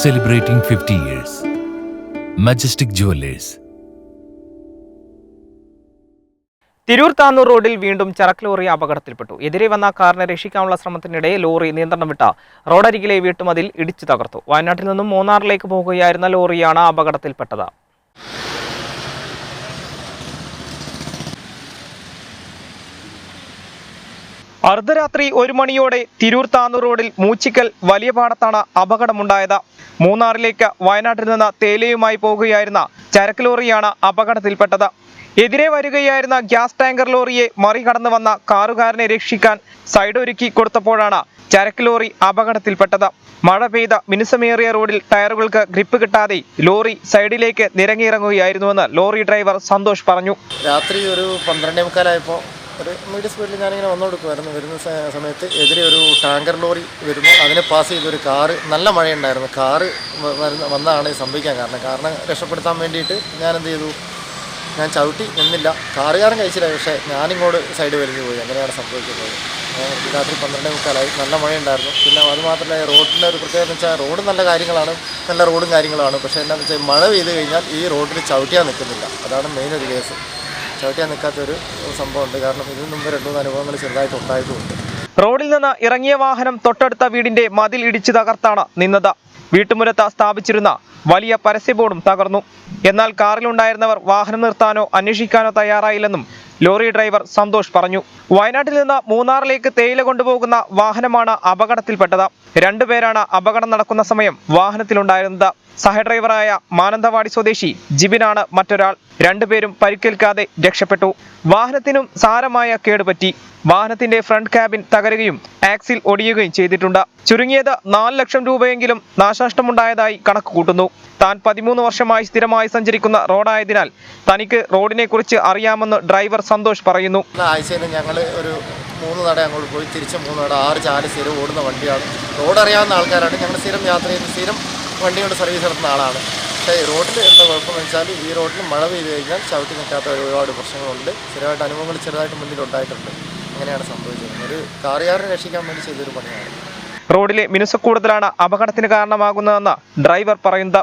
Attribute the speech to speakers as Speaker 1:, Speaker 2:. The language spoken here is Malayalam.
Speaker 1: celebrating 50 years. Majestic Jewelers.
Speaker 2: Tirur Tanur റോഡിൽ വീണ്ടും ചരക്ക് ലോറി അപകടത്തിൽപ്പെട്ടു എതിരെ വന്ന കാറിനെ രക്ഷിക്കാനുള്ള ശ്രമത്തിനിടെ ലോറി നിയന്ത്രണം വിട്ട റോഡരികിലെ വീട്ടുമതിൽ ഇടിച്ചു തകർത്തു വയനാട്ടിൽ നിന്നും മൂന്നാറിലേക്ക് പോകുകയായിരുന്ന ലോറിയാണ് അപകടത്തിൽപ്പെട്ടത് അർദ്ധരാത്രി ഒരു മണിയോടെ തിരൂർ താന്നൂർ റോഡിൽ മൂച്ചിക്കൽ വലിയ പാടത്താണ് അപകടമുണ്ടായത്. മൂന്നാറിലേക്ക് വയനാട്ടിൽ നിന്ന് തേലയുമായി പോകുകയായിരുന്ന ചരക്ക് ലോറിയാണ് അപകടത്തിൽപ്പെട്ടത്. എതിരെ വരികയായിരുന്ന ഗ്യാസ് ടാങ്കർ ലോറിയെ മറികടന്നു വന്ന കാറുകാരനെ രക്ഷിക്കാൻ സൈഡ് ഒരുക്കി കൊടുത്തപ്പോഴാണ് ചരക്ക് ലോറി അപകടത്തിൽപ്പെട്ടത്. മഴ പെയ്ത മിനുസമേറിയ റോഡിൽ ടയറുകൾക്ക് ഗ്രിപ്പ് കിട്ടാതെ ലോറി സൈഡിലേക്ക് നിരങ്ങിയിറങ്ങുകയായിരുന്നുവെന്ന് ലോറി ഡ്രൈവർ സന്തോഷ് പറഞ്ഞു.
Speaker 3: രാത്രി ഒരു പന്ത്രണ്ടേ മുക്കാലായപ്പോൾ ഒരു മീഡിയം സ്പീഡിൽ ഞാനിങ്ങനെ വന്നുകൊടുക്കുമായിരുന്നു വരുന്ന സമയത്ത് എതിരെ ഒരു ടാങ്കർ ലോറി വരുന്നു. അതിനെ പാസ് ചെയ്തൊരു കാറ് നല്ല മഴയുണ്ടായിരുന്നു. കാറ് വരുന്ന വന്നതാണ് സംഭവിക്കാൻ കാരണം. കാരണം രക്ഷപ്പെടുത്താൻ വേണ്ടിയിട്ട് ഞാൻ എന്ത് ചെയ്തു? ഞാൻ ചവിട്ടി നിന്നില്ല. കാറുകാരൻ കഴിച്ചില്ല പക്ഷേ ഞാനിങ്ങോട്ട് സൈഡ് വലിഞ്ഞു പോയി. അങ്ങനെയാണ് സംഭവിക്കുന്നത്. രാത്രി പന്ത്രണ്ടേ മുക്കാലായി. നല്ല മഴയുണ്ടായിരുന്നു. പിന്നെ അത് മാത്രമല്ല റോഡിന്റെ ഒരു പ്രത്യേകത എന്ന് വെച്ചാൽ റോഡ് നല്ല കാര്യങ്ങളാണ്. നല്ല റോഡും കാര്യങ്ങളാണ്. പക്ഷേ എന്താണെന്ന് വെച്ചാൽ മഴ പെയ്ത് കഴിഞ്ഞാൽ ഈ റോഡിൽ ചവിട്ടിയാൽ നിൽക്കുന്നില്ല. അതാണ് മെയിൻ ഒരു കേസ് ചവിട്ടിയാൽ നിൽക്കാത്തൊരു സംഭവമുണ്ട്. കാരണം ഇതിനു മുമ്പ് രണ്ടു മൂന്ന് അനുഭവങ്ങൾ ചെറുതായിട്ട് ഉണ്ടായിട്ടുമുണ്ട്
Speaker 2: റോഡിൽ നിന്ന് ഇറങ്ങിയ വാഹനം തൊട്ടടുത്ത വീടിന്റെ മതിൽ ഇടിച്ചു തകർത്താണ് നിന്നത്. വീട്ടുമുരത്ത് സ്ഥാപിച്ചിരുന്ന വലിയ പരസ്യ ബോർഡും തകർന്നു. എന്നാൽ കാറിലുണ്ടായിരുന്നവർ വാഹനം നിർത്താനോ അന്വേഷിക്കാനോ തയ്യാറായില്ലെന്നും ലോറി ഡ്രൈവർ സന്തോഷ് പറഞ്ഞു. വയനാട്ടിൽ നിന്ന് മൂന്നാറിലേക്ക് തേയില കൊണ്ടുപോകുന്ന വാഹനമാണ് അപകടത്തിൽപ്പെട്ടത്. രണ്ടുപേരാണ് അപകടം നടക്കുന്ന സമയം വാഹനത്തിലുണ്ടായിരുന്നത്. സഹ ഡ്രൈവറായ മാനന്തവാടി സ്വദേശി ജിബിനാണ് മറ്റൊരാൾ. രണ്ടുപേരും പരിക്കേൽക്കാതെ രക്ഷപ്പെട്ടു. വാഹനത്തിനും സാരമായ കേടുപറ്റി. വാഹനത്തിന്റെ ഫ്രണ്ട് ക്യാബിൻ തകരുകയും ആക്സിൽ ഒടിയുകയും ചെയ്തിട്ടുണ്ട്. ചുരുങ്ങിയത് നാല് ലക്ഷം രൂപയെങ്കിലും നാശനഷ്ടമുണ്ടായതായി കണക്ക് കൂട്ടുന്നു. താൻ പതിമൂന്ന് വർഷമായി സ്ഥിരമായി സഞ്ചരിക്കുന്ന റോഡായതിനാൽ തനിക്ക് റോഡിനെ കുറിച്ച് അറിയാമെന്ന് ഡ്രൈവർ സന്തോഷ് പറയുന്നു.
Speaker 3: ആഴ്ചയിൽ ഞങ്ങൾ ഒരു മൂന്ന് നട അങ്ങോട്ട് പോയി. തിരിച്ച് മൂന്ന് നട. ആറ് ചാൽ സ്ഥിരം ഓടുന്ന വണ്ടിയാണ്. റോഡ് അറിയാവുന്ന ആൾക്കാരാണ്. ഞങ്ങൾ സ്ഥിരം യാത്ര ചെയ്ത് സ്ഥിരം വണ്ടി കൊണ്ട് സർവീസ് നടത്തുന്ന ആളാണ്. പക്ഷേ റോഡിൽ എന്താ കുഴപ്പമെന്ന് വെച്ചാൽ ഈ റോഡിൽ മഴ പെയ്ത് കഴിഞ്ഞാൽ ചവിട്ടി നിൽക്കാത്ത ഒരുപാട് പ്രശ്നങ്ങളുണ്ട്. സ്ഥിരമായിട്ട് അനുഭവങ്ങൾ ചെറുതായിട്ട് മുന്നിൽ അങ്ങനെയാണ് സംഭവിച്ചത്? ഒരു കാറുകാരനെ രക്ഷിക്കാൻ വേണ്ടി ചെയ്തൊരു പണിയാണ്.
Speaker 2: റോഡിലെ മിനുസക്കൂടുതലാണ് അപകടത്തിന് കാരണമാകുന്നതെന്ന് ഡ്രൈവർ പറയുന്നത്